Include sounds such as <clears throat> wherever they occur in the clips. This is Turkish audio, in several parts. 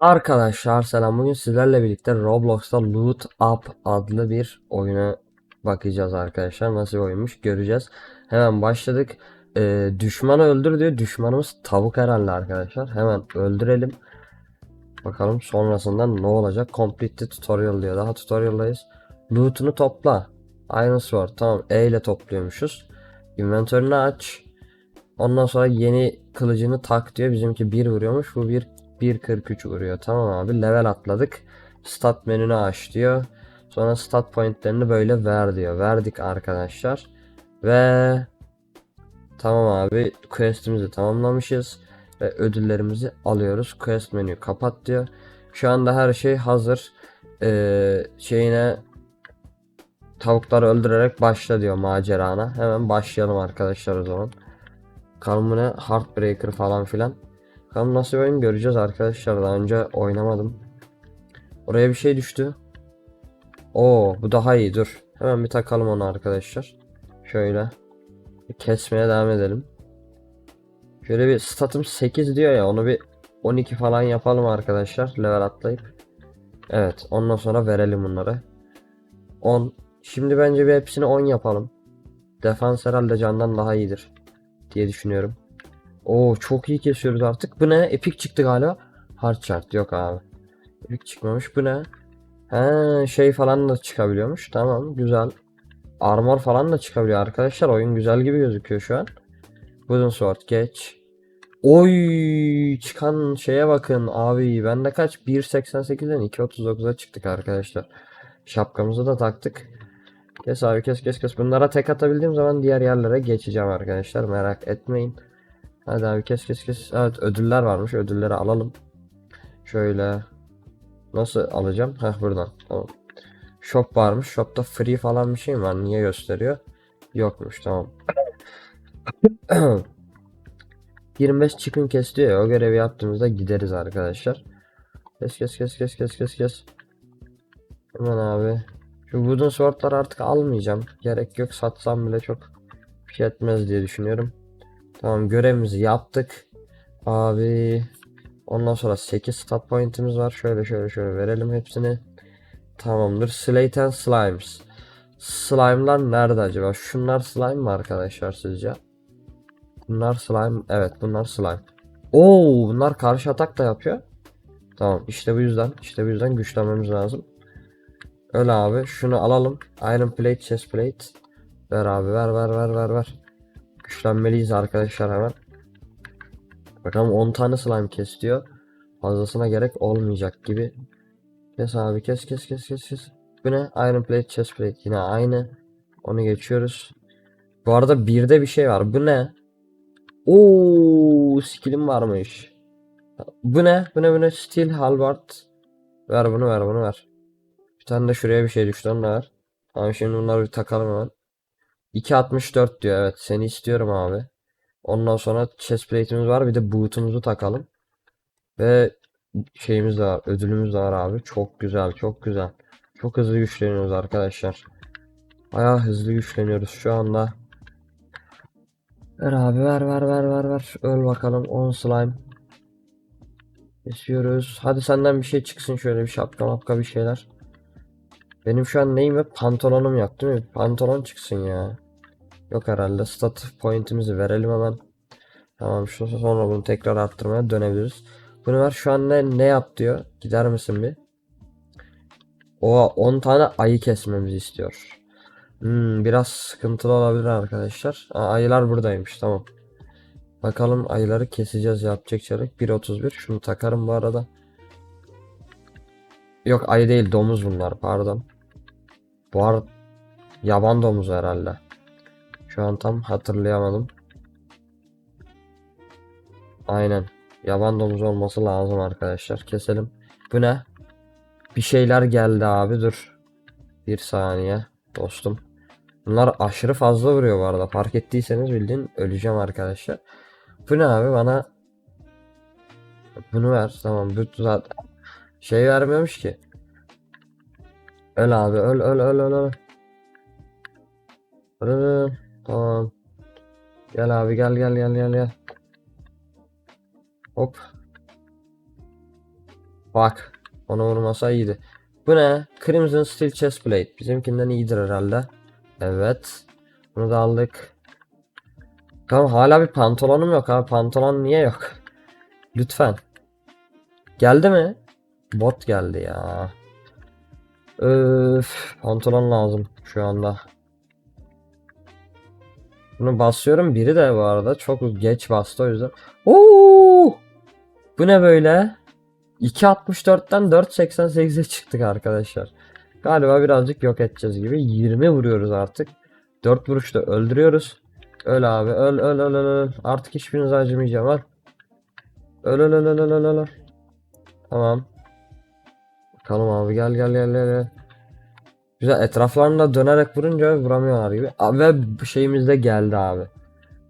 Arkadaşlar selam. Bugün sizlerle birlikte Roblox'ta Loot Up adlı bir oyuna bakacağız arkadaşlar. Nasıl bir oyunmuş göreceğiz. Hemen başladık. Ee, düşmanı öldür diyor. Düşmanımız tavuk herhalde arkadaşlar. Hemen öldürelim. Bakalım sonrasında ne olacak. Complete tutorial diyor. Daha tutorial'dayız. Loot'unu topla. Iron Sword. Tamam. E ile topluyormuşuz. Inventörünü aç. Ondan sonra yeni kılıcını tak diyor. Bizimki 1 vuruyormuş. Bu 1 1.43 vuruyor. Tamam abi. Level atladık. Stat menünü aç diyor. Sonra stat pointlerini böyle ver diyor. Verdik arkadaşlar. Ve tamam abi. Quest'imizi tamamlamışız. Ve ödüllerimizi alıyoruz. Quest menüyü kapat diyor. Şu anda her şey hazır. Ee, şeyine tavukları öldürerek başla diyor macerana. Hemen başlayalım arkadaşlar o zaman. Bakalım bu ne? Heartbreaker falan filan. Bakalım nasıl bir oyun göreceğiz arkadaşlar. Daha önce oynamadım. Oraya bir şey düştü. Oo bu daha iyi dur. Hemen bir takalım onu arkadaşlar. Şöyle. Kesmeye devam edelim. Şöyle bir statım 8 diyor ya onu bir 12 falan yapalım arkadaşlar. Level atlayıp. Evet ondan sonra verelim bunları. 10. Şimdi bence bir hepsini 10 yapalım. Defans herhalde candan daha iyidir. Diye düşünüyorum. Oo çok iyi kesiyoruz artık. Bu ne? Epic çıktı galiba. Hard chart yok abi. Epic çıkmamış. Bu ne? He şey falan da çıkabiliyormuş. Tamam güzel. Armor falan da çıkabiliyor arkadaşlar. Oyun güzel gibi gözüküyor şu an. Wooden Sword geç. Oy çıkan şeye bakın abi. Bende kaç? 1.88'den 2.39'a çıktık arkadaşlar. Şapkamızı da taktık. Kes abi kes kes kes. Bunlara tek atabildiğim zaman diğer yerlere geçeceğim arkadaşlar. Merak etmeyin. Hadi abi kes kes kes. Evet ödüller varmış. Ödülleri alalım. Şöyle. Nasıl alacağım? Heh buradan. Tamam. Shop varmış. Shop'ta free falan bir şey mi var? Niye gösteriyor? Yokmuş. Tamam. <clears throat> 25 chicken kes diyor ya. O görevi yaptığımızda gideriz arkadaşlar. Kes kes kes kes kes kes kes. Hemen abi. Şu wooden sword'lar artık almayacağım. Gerek yok. Satsam bile çok bir şey etmez diye düşünüyorum. Tamam görevimizi yaptık. Abi ondan sonra 8 stat point'imiz var. Şöyle şöyle şöyle verelim hepsini. Tamamdır. Slate and Slimes. Slime'lar nerede acaba? Şunlar slime mı arkadaşlar sizce? Bunlar slime. Evet bunlar slime. Oo bunlar karşı atak da yapıyor. Tamam işte bu yüzden işte bu yüzden güçlenmemiz lazım. Öyle abi şunu alalım. Iron plate, chest plate. Ver abi ver ver ver ver ver. Güçlenmeliyiz arkadaşlar hemen. Bakalım 10 tane slime kes diyor. Fazlasına gerek olmayacak gibi. Kes abi kes kes kes kes kes. Bu ne? Iron plate, chest plate. Yine aynı. Onu geçiyoruz. Bu arada birde bir şey var. Bu ne? Oo, skillim varmış. Bu ne? Bu ne? Bu ne? Steel halberd. Ver bunu ver bunu ver. Bir tane de şuraya bir şey düştü onu ver. Tamam şimdi bunları bir takalım hemen. 2.64 diyor evet seni istiyorum abi. Ondan sonra chest plate'imiz var bir de boot'umuzu takalım. Ve şeyimiz de var ödülümüz de var abi. Çok güzel çok güzel. Çok hızlı güçleniyoruz arkadaşlar. Bayağı hızlı güçleniyoruz şu anda. Ver abi ver ver ver ver ver. Öl bakalım 10 slime. Kesiyoruz. Hadi senden bir şey çıksın şöyle bir şapka mapka bir şeyler. Benim şu an neyim yok? Pantolonum yok değil mi? Pantolon çıksın ya. Yok herhalde. Stat point'imizi verelim hemen. Tamam şu sonra bunu tekrar arttırmaya dönebiliriz. Bunu ver şu an ne, ne yap diyor. Gider misin bir? O 10 tane ayı kesmemizi istiyor. Hmm, biraz sıkıntılı olabilir arkadaşlar. Aa, ayılar buradaymış tamam. Bakalım ayıları keseceğiz yapacak çarık 1.31 şunu takarım bu arada. Yok ayı değil domuz bunlar pardon. Bu ar yaban domuzu herhalde. Şu an tam hatırlayamadım. Aynen. Yaban domuzu olması lazım arkadaşlar. Keselim. Bu ne? Bir şeyler geldi abi dur. Bir saniye dostum. Bunlar aşırı fazla vuruyor bu arada. Fark ettiyseniz bildiğin öleceğim arkadaşlar. Bu ne abi bana bunu ver. Tamam bu zaten şey vermiyormuş ki. Öl abi öl öl öl. Öl, öl, öl. Tamam. Gel abi gel gel gel gel gel. Hop. Bak. Ona vurmasa iyiydi. Bu ne? Crimson Steel Chestplate. Bizimkinden iyidir herhalde. Evet. Bunu da aldık. Tamam hala bir pantolonum yok abi. Pantolon niye yok? Lütfen. Geldi mi? Bot geldi ya. Öf, pantolon lazım şu anda. Bunu basıyorum biri de bu arada çok geç bastı o yüzden. Oo! Bu ne böyle? 2.64'ten 4.88'e çıktık arkadaşlar. Galiba birazcık yok edeceğiz gibi. 20 vuruyoruz artık. 4 vuruşta öldürüyoruz. Öl abi öl öl öl öl. Artık hiçbirinize acımayacağım öl öl öl öl öl öl, öl. Tamam. Bakalım abi gel gel gel gel. Güzel etraflarında dönerek vurunca vuramıyorlar gibi. Ve şeyimiz de geldi abi.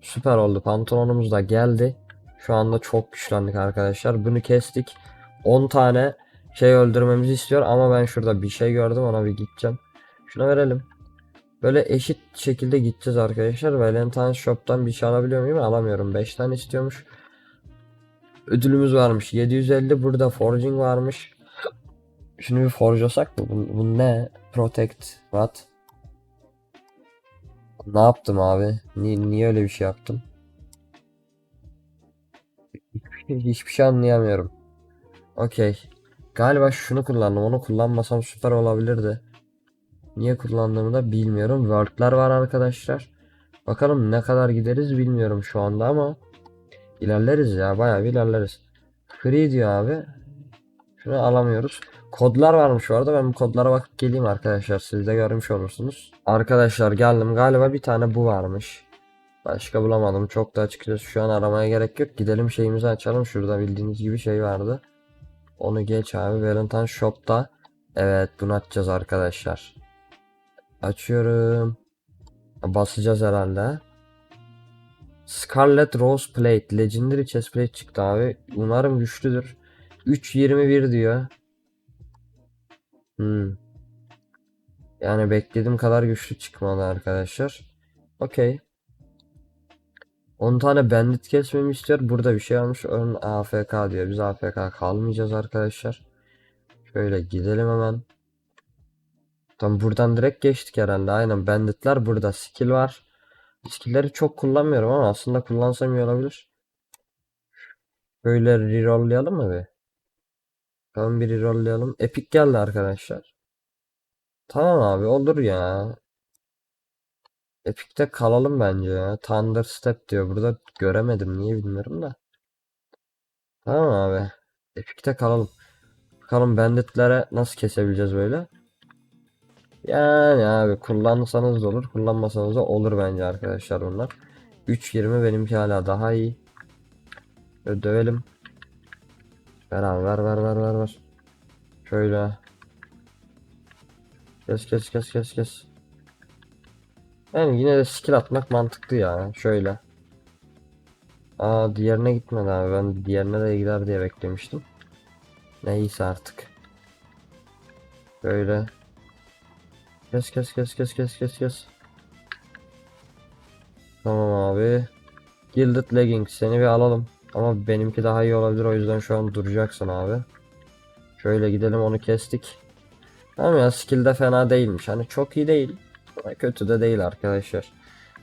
Süper oldu. Pantolonumuz da geldi. Şu anda çok güçlendik arkadaşlar. Bunu kestik. 10 tane şey öldürmemizi istiyor ama ben şurada bir şey gördüm ona bir gideceğim. Şuna verelim. Böyle eşit şekilde gideceğiz arkadaşlar. Valentine Shop'tan bir şey alabiliyor muyum? Alamıyorum. 5 tane istiyormuş. Ödülümüz varmış. 750 burada forging varmış. Şunu bir forjlasak mı? Bu, bu ne? Protect. What? Ne yaptım abi? Ni niye öyle bir şey yaptım? <laughs> Hiçbir şey anlayamıyorum. Okey. Galiba şunu kullandım. Onu kullanmasam süper olabilirdi. Niye kullandığımı da bilmiyorum. Word'ler var arkadaşlar. Bakalım ne kadar gideriz bilmiyorum şu anda ama ilerleriz ya. Bayağı bir ilerleriz. Free diyor abi. Şunu alamıyoruz. Kodlar varmış bu arada. Ben bu kodlara bakıp geleyim arkadaşlar. Siz de görmüş olursunuz. Arkadaşlar geldim. Galiba bir tane bu varmış. Başka bulamadım. Çok da açıkçası şu an aramaya gerek yok. Gidelim şeyimizi açalım. Şurada bildiğiniz gibi şey vardı. Onu geç abi. Valentine Shop'ta. Evet bunu açacağız arkadaşlar. Açıyorum. Basacağız herhalde. Scarlet Rose Plate. Legendary Chest Plate çıktı abi. Umarım güçlüdür. 3.21 diyor. Hmm. Yani beklediğim kadar güçlü çıkmadı arkadaşlar. Okey. 10 tane bandit kesmemi istiyor. Burada bir şey almış. Ön AFK diyor. Biz AFK kalmayacağız arkadaşlar. Şöyle gidelim hemen. Tam buradan direkt geçtik herhalde. Aynen banditler burada. Skill var. Skill'leri çok kullanmıyorum ama aslında kullansam iyi olabilir. Böyle rerollayalım mı bir? Tamam bir rerollayalım. Epic geldi arkadaşlar. Tamam abi olur ya. Epic'te kalalım bence ya. Thunder Step diyor. Burada göremedim. Niye bilmiyorum da. Tamam abi. Epic'te kalalım. Bakalım banditlere nasıl kesebileceğiz böyle. Yani abi kullansanız da olur. Kullanmasanız da olur bence arkadaşlar bunlar. 3.20 benimki hala daha iyi. Dövelim. Ver abi ver ver ver ver ver. Şöyle. Kes kes kes kes kes. Yani yine de skill atmak mantıklı ya. Şöyle. Aa diğerine gitmedi abi. Ben diğerine de gider diye beklemiştim. Neyse artık. Böyle. Kes kes kes kes kes kes kes. Tamam abi. Gilded Leggings seni bir alalım. Ama benimki daha iyi olabilir o yüzden şu an duracaksın abi. Şöyle gidelim onu kestik. Tamam ya skill de fena değilmiş. Hani çok iyi değil. Kötü de değil arkadaşlar.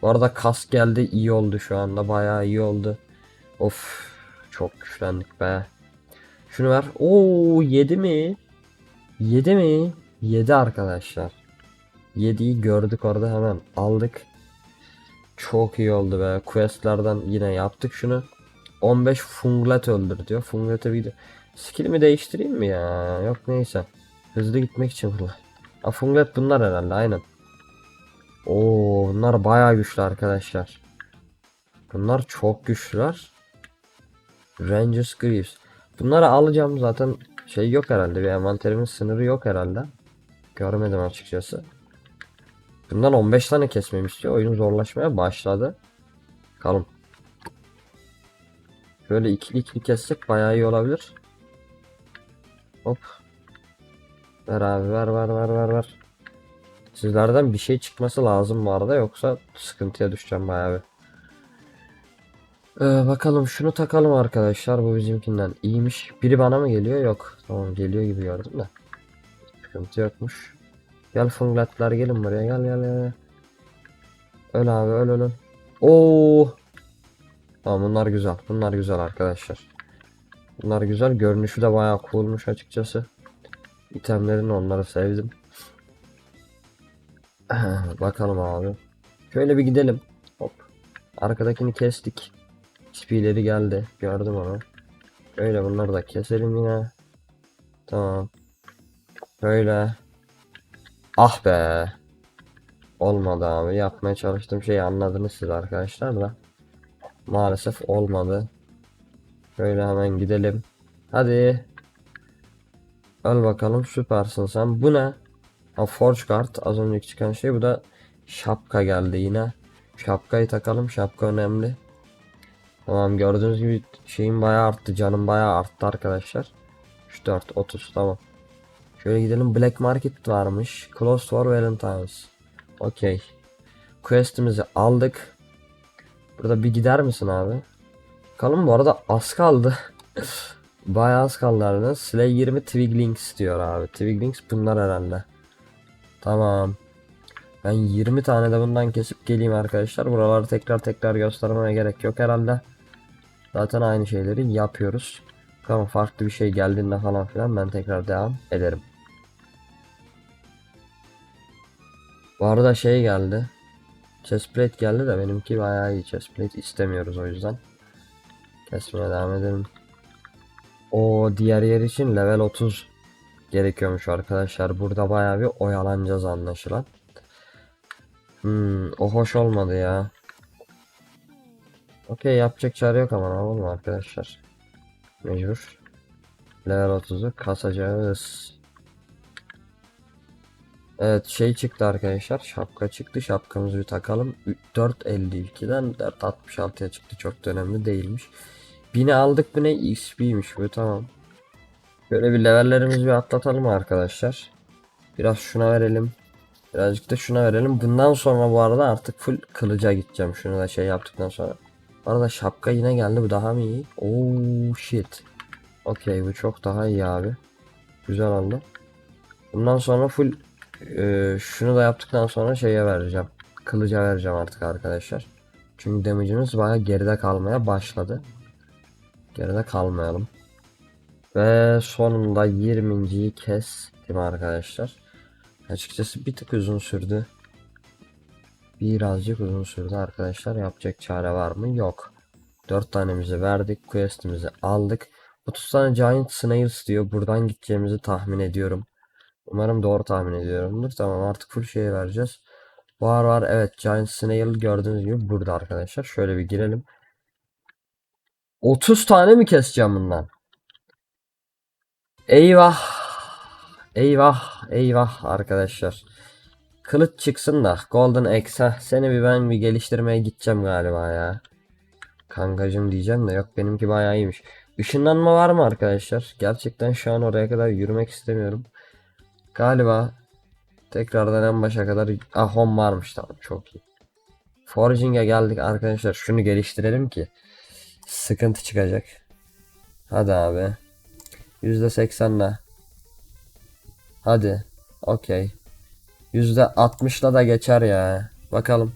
Bu arada kas geldi iyi oldu şu anda. Bayağı iyi oldu. Of çok güçlendik be. Şunu ver. Oo 7 mi? 7 mi? 7 arkadaşlar. 7'yi gördük orada hemen aldık. Çok iyi oldu be. Questlerden yine yaptık şunu. 15 funglet öldür diyor. Funglet'e bir skill'imi değiştireyim mi ya? Yok neyse. Hızlı gitmek için kullan. Ha funglet bunlar herhalde aynen. Oo bunlar bayağı güçlü arkadaşlar. Bunlar çok güçlüler. Rangers Greaves. Bunları alacağım zaten şey yok herhalde bir envanterimin sınırı yok herhalde. Görmedim açıkçası. Bundan 15 tane kesmemi istiyor. Oyun zorlaşmaya başladı. Kalın. Böyle ikili ikili kessek bayağı iyi olabilir. Hop. Ver abi ver ver ver ver ver. Sizlerden bir şey çıkması lazım bu arada yoksa sıkıntıya düşeceğim bayağı bir. Ee, bakalım şunu takalım arkadaşlar. Bu bizimkinden iyiymiş. Biri bana mı geliyor? Yok. Tamam geliyor gibi gördüm de. Sıkıntı yokmuş. Gel funglatlar gelin buraya gel gel gel. Öl abi öl öl öl. Oo. Tamam bunlar güzel. Bunlar güzel arkadaşlar. Bunlar güzel. Görünüşü de bayağı coolmuş açıkçası. İtemlerini onları sevdim. <laughs> Bakalım abi. Şöyle bir gidelim. Hop. Arkadakini kestik. XP'leri geldi. Gördüm onu. Şöyle bunları da keselim yine. Tamam. Böyle. Ah be. Olmadı abi. Yapmaya çalıştığım şeyi anladınız siz arkadaşlar da. Maalesef olmadı. Şöyle hemen gidelim. Hadi. Öl bakalım süpersin sen. Bu ne? Ha Forge Guard az önceki çıkan şey. Bu da şapka geldi yine. Şapkayı takalım. Şapka önemli. Tamam gördüğünüz gibi şeyim bayağı arttı. Canım bayağı arttı arkadaşlar. 3 4 30 tamam. Şöyle gidelim. Black Market varmış. Closed for Valentine's. Okey. Quest'imizi aldık. Burada bir gider misin abi? Bakalım bu arada az kaldı. <laughs> Bayağı az kaldı harbiden. Slay 20 Twiglings diyor abi. Twiglings bunlar herhalde. Tamam. Ben 20 tane de bundan kesip geleyim arkadaşlar. Buraları tekrar tekrar göstermeye gerek yok herhalde. Zaten aynı şeyleri yapıyoruz. Ama farklı bir şey geldiğinde falan filan ben tekrar devam ederim. Bu arada şey geldi. Chestplate geldi de benimki bayağı iyi. Chestplate istemiyoruz o yüzden. Kesmeye devam edelim. O diğer yer için level 30 gerekiyormuş arkadaşlar. Burada bayağı bir oyalanacağız anlaşılan. Hmm, o hoş olmadı ya. Okey yapacak çare yok ama ne yapalım arkadaşlar. Mecbur. Level 30'u kasacağız. Evet şey çıktı arkadaşlar. Şapka çıktı. Şapkamızı bir takalım. 4.52'den 4.66'ya çıktı. Çok da önemli değilmiş. 1000'i aldık bu ne? XP'ymiş bu tamam. Böyle bir levellerimizi bir atlatalım arkadaşlar. Biraz şuna verelim. Birazcık da şuna verelim. Bundan sonra bu arada artık full kılıca gideceğim. Şunu da şey yaptıktan sonra. Bu arada şapka yine geldi. Bu daha mı iyi? Oh shit. Okey bu çok daha iyi abi. Güzel oldu. Bundan sonra full e, şunu da yaptıktan sonra şeye vereceğim. Kılıca vereceğim artık arkadaşlar. Çünkü damage'imiz bayağı geride kalmaya başladı. Geride kalmayalım. Ve sonunda 20.yi kestim arkadaşlar. Açıkçası bir tık uzun sürdü. Birazcık uzun sürdü arkadaşlar. Yapacak çare var mı? Yok. 4 tanemizi verdik. Quest'imizi aldık. 30 tane Giant Snails diyor. Buradan gideceğimizi tahmin ediyorum. Umarım doğru tahmin ediyorumdur. Tamam artık full şeye vereceğiz. Var var evet Giant Snail gördüğünüz gibi burada arkadaşlar. Şöyle bir girelim. 30 tane mi keseceğim bundan? Eyvah. Eyvah. Eyvah arkadaşlar. Kılıç çıksın da Golden Axe. Seni bir ben bir geliştirmeye gideceğim galiba ya. Kankacım diyeceğim de yok benimki bayağı iyiymiş. Işınlanma var mı arkadaşlar? Gerçekten şu an oraya kadar yürümek istemiyorum. Galiba tekrardan en başa kadar ah home varmış tamam çok iyi. Forging'e geldik arkadaşlar şunu geliştirelim ki sıkıntı çıkacak. Hadi abi. %80'le. Hadi. Okey. %60'la da geçer ya. Bakalım.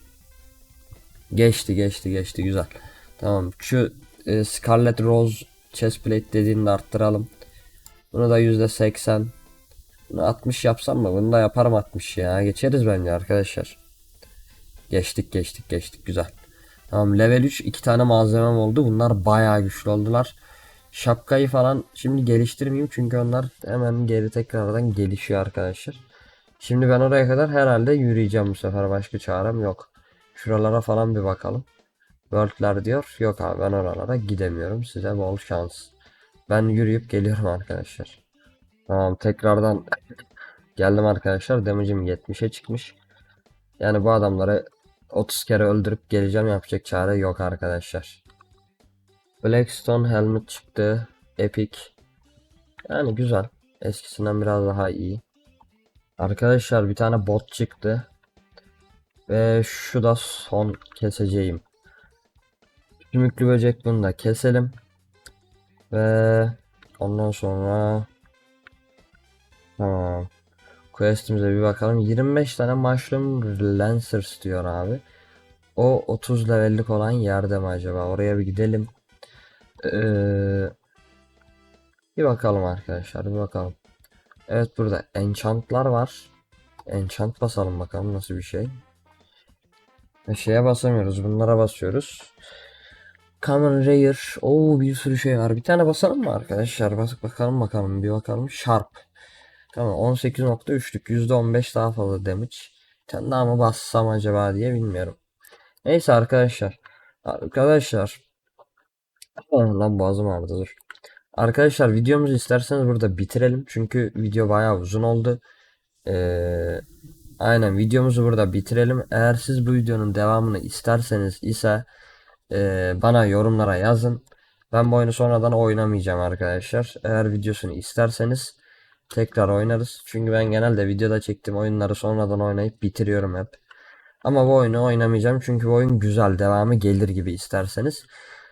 Geçti geçti geçti güzel. Tamam şu e, Scarlet Rose chestplate dediğini de arttıralım. Bunu da %80. Bunu 60 yapsam mı? Bunu da yaparım 60 ya. Geçeriz bence arkadaşlar. Geçtik geçtik geçtik güzel. Tamam level 3 iki tane malzemem oldu. Bunlar bayağı güçlü oldular. Şapkayı falan şimdi geliştirmeyeyim çünkü onlar hemen geri tekrardan gelişiyor arkadaşlar. Şimdi ben oraya kadar herhalde yürüyeceğim bu sefer başka çarem yok. Şuralara falan bir bakalım. World'ler diyor. Yok abi ben oralara gidemiyorum. Size bol şans. Ben yürüyüp geliyorum arkadaşlar. Tamam tekrardan geldim arkadaşlar. Damage'im 70'e çıkmış. Yani bu adamları 30 kere öldürüp geleceğim yapacak çare yok arkadaşlar. Blackstone Helmet çıktı. Epic. Yani güzel. Eskisinden biraz daha iyi. Arkadaşlar bir tane bot çıktı. Ve şu da son keseceğim. Sümüklü böcek bunu da keselim. Ve ondan sonra tamam. Quest'imize bir bakalım. 25 tane Mushroom Lancers diyor abi. O 30 levellik olan yerde mi acaba? Oraya bir gidelim. Ee, bir bakalım arkadaşlar bir bakalım. Evet burada enchantlar var. Enchant basalım bakalım nasıl bir şey. Ve şeye basamıyoruz. Bunlara basıyoruz. Common Rare. Oo bir sürü şey var. Bir tane basalım mı arkadaşlar? Bas bakalım bakalım. Bir bakalım. Sharp. Tamam 18.3'lük. %15 daha fazla damage. Bir tane daha mı bassam acaba diye bilmiyorum. Neyse arkadaşlar. Arkadaşlar. Lan boğazım ağrıdı dur. Arkadaşlar videomuzu isterseniz burada bitirelim. Çünkü video bayağı uzun oldu. Ee, aynen videomuzu burada bitirelim. Eğer siz bu videonun devamını isterseniz ise e, bana yorumlara yazın. Ben bu oyunu sonradan oynamayacağım arkadaşlar. Eğer videosunu isterseniz tekrar oynarız. Çünkü ben genelde videoda çektiğim oyunları sonradan oynayıp bitiriyorum hep. Ama bu oyunu oynamayacağım çünkü bu oyun güzel. Devamı gelir gibi isterseniz.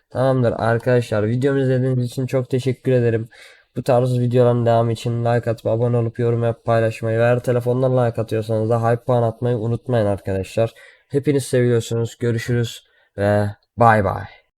Tamamdır arkadaşlar. Videomu izlediğiniz için çok teşekkür ederim. Bu tarz videoların devamı için like atıp abone olup yorum yapıp paylaşmayı ve eğer telefondan like atıyorsanız da hype puan atmayı unutmayın arkadaşlar. Hepiniz seviyorsunuz. Görüşürüz ve bay bay.